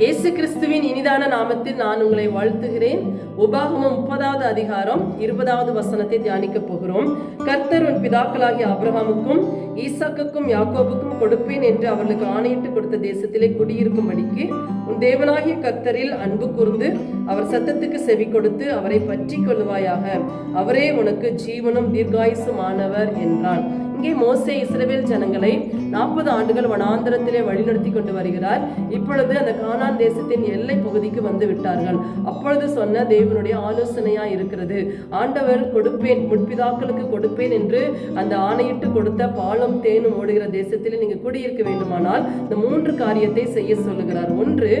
இயேசு கிறிஸ்துவின் இனிதான நாமத்தில் நான் உங்களை வாழ்த்துகிறேன். உபாகமம் முப்பதாவது அதிகாரம் இருபதாவது வசனத்தை தியானிக்க போகிறோம். கர்த்தர் உன் பிதாக்களாகிய அப்ரஹாமுக்கும் ஈசாக்குக்கும் யாக்கோபுக்கும் கொடுப்பேன் என்று அவர்களுக்கு ஆணையிட்டு கொடுத்த தேசத்திலே குடியிருக்கும்படிக்கு உன் தேவனாகிய கர்த்தரில் அன்பு கூர்ந்து அவர் சத்தத்துக்கு செவி கொடுத்து அவரை பற்றி கொள்ளுவாயாக. அவரே உனக்கு ஜீவனும் தீர்காயுசுமானவர் என்றான். இங்கே மோசே இஸ்ரேல் ஜனங்களை நாற்பது ஆண்டுகள் வனாந்திரத்திலே வழிநடத்தி கொண்டு வருகிறார். இப்பொழுது அந்த கானான் தேசத்தின் எல்லை பகுதிக்கு வந்து விட்டார்கள். அப்பொழுது சொன்ன தேவனுடைய ஆலோசனையா இருக்கிறது. ஆண்டவர் கொடுப்பேன் முற்பிதாக்களுக்கு கொடுப்பேன் என்று அந்த ஆணையிட்டு கொடுத்த பாலும் தேனும் ஓடுகிற தேசத்திலே நீங்க குடியிருக்க வேண்டுமானால் இந்த மூன்று காரியத்தை செய்ய சொல்லுகிறார். ஒன்று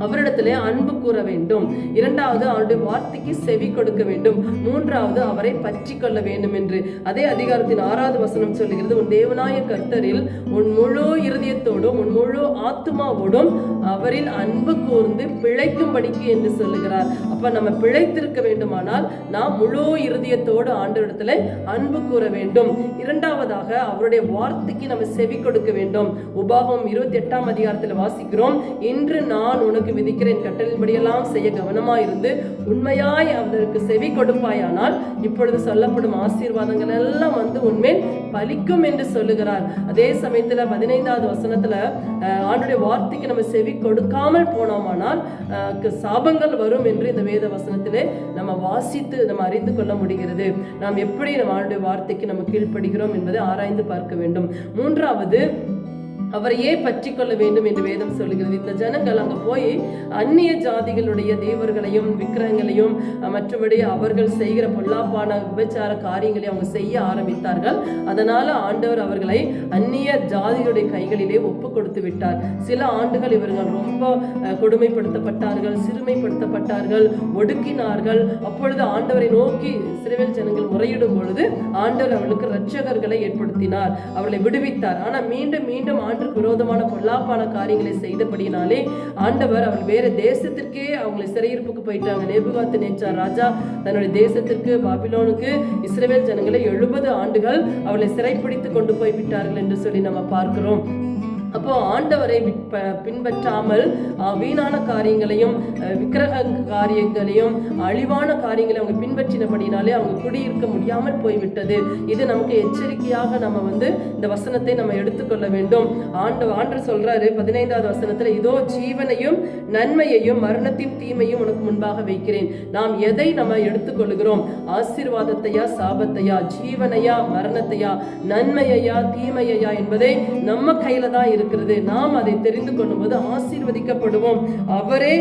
அவரிடத்திலே அன்பு கூற வேண்டும். இரண்டாவது அவருடைய வார்த்தைக்கு செவி கொடுக்க வேண்டும். மூன்றாவது அவரை பற்றி கொள்ள வேண்டும் என்று. அதே அதிகாரத்தின் ஆறாவது வசனம் சொல்லுகிறது உன் தேவனாய கர்த்தரில் உன் முழு இருதயத்தோடும் உன் முழு ஆத்மாவோடும் அவரில் அன்பு கூர்ந்து பிழைக்கும்படிக்கு என்று சொல்லுகிறார். அப்ப நம்ம பிழைத்திருக்க வேண்டுமானால் நாம் முழு இருதயத்தோடு ஆண்டவரிடத்துல அன்பு கூற வேண்டும். இரண்டாவதாக அவருடைய வார்த்தைக்கு நம்ம செவி கொடுக்க வேண்டும். உபாகம் இருபத்தி எட்டாம் அதிகாரத்தில் வாசிக்கிறோம். இன்று நான் உனக்கு விதிக்கிறேன் கட்டளின்படியெல்லாம் செய்ய கவனமாயிருந்து உண்மையாய் அதற்கு செவி கொடுப்பாயானால் இப்பொழுது சொல்லப்படும் ஆசீர்வாதங்கள் எல்லாம் வந்து உண்மையில் பலிக்கும் என்று சொல்லுகிறார். அதே சமயத்தில் பதினைந்தாவது வசனம் வசனத்துல ஆண்டுடைய வார்த்தைக்கு நம்ம செவி கொடுக்காமல் போனோமானால் சாபங்கள் வரும் என்று இந்த வேத வசனத்திலே நம்ம வாசித்து நம்ம அறிந்து கொள்ள முடிகிறது. நாம் எப்படி நம்ம ஆண்டுடைய வார்த்தைக்கு நம்ம கீழ்ப்படுகிறோம் என்பதை ஆராய்ந்து பார்க்க வேண்டும். மூன்றாவது அவரையே பற்றி கொள்ள வேண்டும் என்று வேதம் சொல்கிறது இந்த ஜனங்கள் அங்க போய் அந்நிய ஜாதிகளுடைய தேவர்களையும் விக்கிரகங்களையும் மற்றபடி அவர்கள் செய்கிற பொல்லாப்பான விபச்சார காரியங்களை அவங்க செய்ய ஆரம்பித்தார்கள். அதனால ஆண்டவர் அவர்களை அந்நிய ஜாதிகளுடைய கைகளிலே ஒப்பு கொடுத்து விட்டார். சில ஆண்டுகள் இவர்கள் ரொம்ப கொடுமைப்படுத்தப்பட்டார்கள் சிறுமைப்படுத்தப்பட்டார்கள் ஒடுக்கினார்கள். அப்பொழுது ஆண்டவரை நோக்கி சிறுவில் ஜனங்கள் முறையிடும் பொழுது ஆண்டவர் அவர்களுக்கு இரட்சகர்களை ஏற்படுத்தினார். அவர்களை விடுவித்தார். ஆனா மீண்டும் மீண்டும் ஆண்டுக்கு விரோதமான பொல்லாப்பான காரியங்களை செய்தபடியினாலே ஆண்டவர் அவர் வேற தேசத்திற்கே அவங்களை சிறையிருப்புக்கு போயிட்டாங்க. நேபுகாத்து நேச்சார் ராஜா தன்னுடைய தேசத்திற்கு பாபிலோனுக்கு இஸ்ரேல் ஜனங்களை எழுபது ஆண்டுகள் அவளை சிறைப்பிடித்து கொண்டு போய் விட்டார்கள் என்று சொல்லி நம்ம பார்க்கிறோம். அப்போ ஆண்டவரை விற்ப- பின்பற்றாமல் வீணான காரியங்களையும் விக்கிரக காரியங்களையும் அழிவான காரியங்களை அவங்க பின்பற்றினபடினாலே அவங்க குடியிருக்க முடியாமல் போய்விட்டது. இது நமக்கு எச்சரிக்கையாக நம்ம வந்து இந்த வசனத்தை நம்ம எடுத்துக்கொள்ள வேண்டும். ஆண்டு ஆண்டு சொல்றாரு பதினைந்தாவது வசனத்துல இதோ ஜீவனையும் நன்மையையும் மரணத்தின் தீமையும் உனக்கு முன்பாக வைக்கிறேன். நாம் எதை நம்ம எடுத்துக்கொள்கிறோம்? ஆசீர்வாதத்தையா சாபத்தையா? ஜீவனையா மரணத்தையா? நன்மையையா தீமையையா என்பதை நம்ம கையில தான் இருக்கிறது. நாம் அதை தெரிந்து கொள்ளும்போது ஆசீர்வதிக்கப்படுவோம். அவரே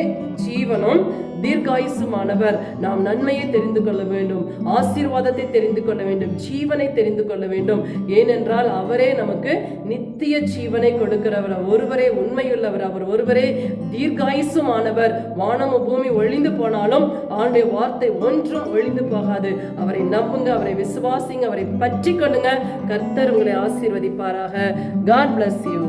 ஜீவனும் தீர்காயுசுமானவர் நாம் நன்மையை தெரிந்து கொள்ள வேண்டும். ஆசீர்வாதத்தை தெரிந்து கொள்ள வேண்டும். ஜீவனை தெரிந்து கொள்ள வேண்டும். ஏனென்றால் அவரே நமக்கு நித்திய ஜீவனை கொடுக்கிறவர். ஒருவரே உண்மையுள்ளவர். அவர் ஒருவரே தீர்காயுசுமானவர் வானமும் பூமி ஒழிந்து போனாலும் ஆண்டுடைய வார்த்தை ஒன்றும் ஒழிந்து போகாது. அவரை நம்புங்க அவரை விசுவாசிங்க அவரை பற்றி கொள்ளுங்க. கர்த்தர் உங்களை ஆசீர்வதிப்பாராக. God bless you